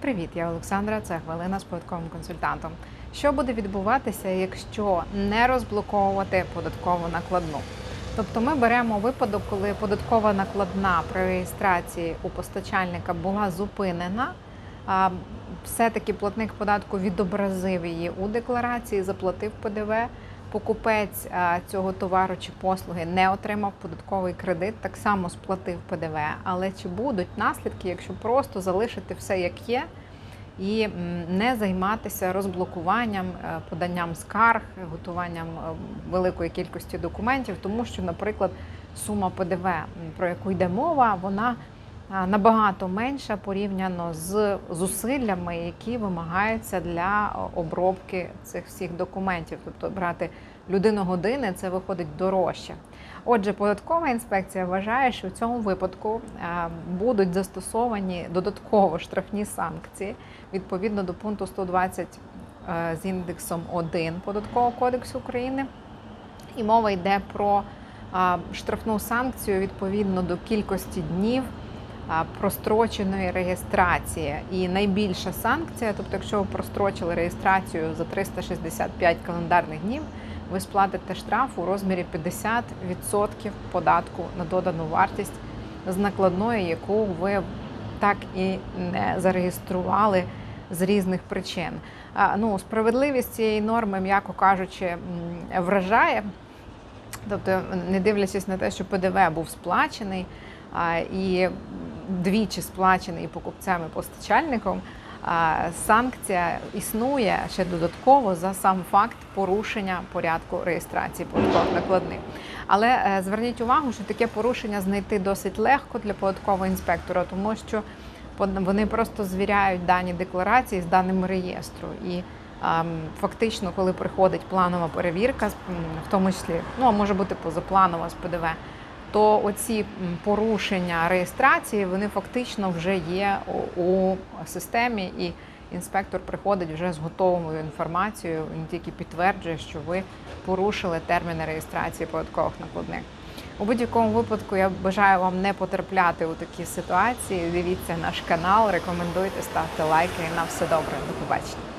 Привіт, я Олександра. Це хвилина з податковим консультантом. Що буде відбуватися, якщо не розблоковувати податкову накладну? Тобто ми беремо випадок, коли податкова накладна при реєстрації у постачальника була зупинена. а Все-таки платник податку відобразив її у декларації, заплатив ПДВ. Покупець цього товару чи послуги не отримав податковий кредит, так само сплатив ПДВ. Але чи будуть наслідки, якщо просто залишити все як є? і не займатися розблокуванням, е, поданням скарг, готуванням е, великої кількості документів, тому що, наприклад, сума ПДВ, про яку йде мова, вона набагато менша порівняно з зусиллями, які вимагаються для обробки цих всіх документів. Тобто брати людину години це виходить дорожче. Отже, податкова інспекція вважає, що в цьому випадку будуть застосовані додатково штрафні санкції відповідно до пункту 120 е, з індексом 1 Податкового кодексу України. І мова йде про штрафну санкцію відповідно до кількості днів простроченої реєстрації. І найбільша санкція, тобто, якщо ви прострочили реєстрацію за 365 календарних днів, ви сплатите штраф у розмірі 50% податку на додану вартість з накладної, яку ви так і не зареєстрували з різних причин. Ну, справедливість цієї норми, м'яко кажучи, вражає. Тобто, не дивлячись на те, що ПДВ був сплачений і двічі сплачений і постачальником, санкція існує ще додатково за сам факт порушення порядку реєстрації податкових накладних. Але е, зверніть увагу, що таке порушення знайти досить легко для податкового інспектора, тому що вони просто звіряють дані декларації з даними реєстру. І ем, фактично, коли приходить планова перевірка, в тому числі, ну а може бути позапланова з ПДВ, то оці порушення реєстрації вони фактично вже є у, системі, і інспектор приходить вже з готовою інформацією. Він тільки підтверджує, що ви порушили терміни реєстрації податкових накладних. У будь-якому випадку я бажаю вам не потрапляти у такі ситуації. Дивіться наш канал, рекомендуйте, ставте лайки. На все добре. До побачення.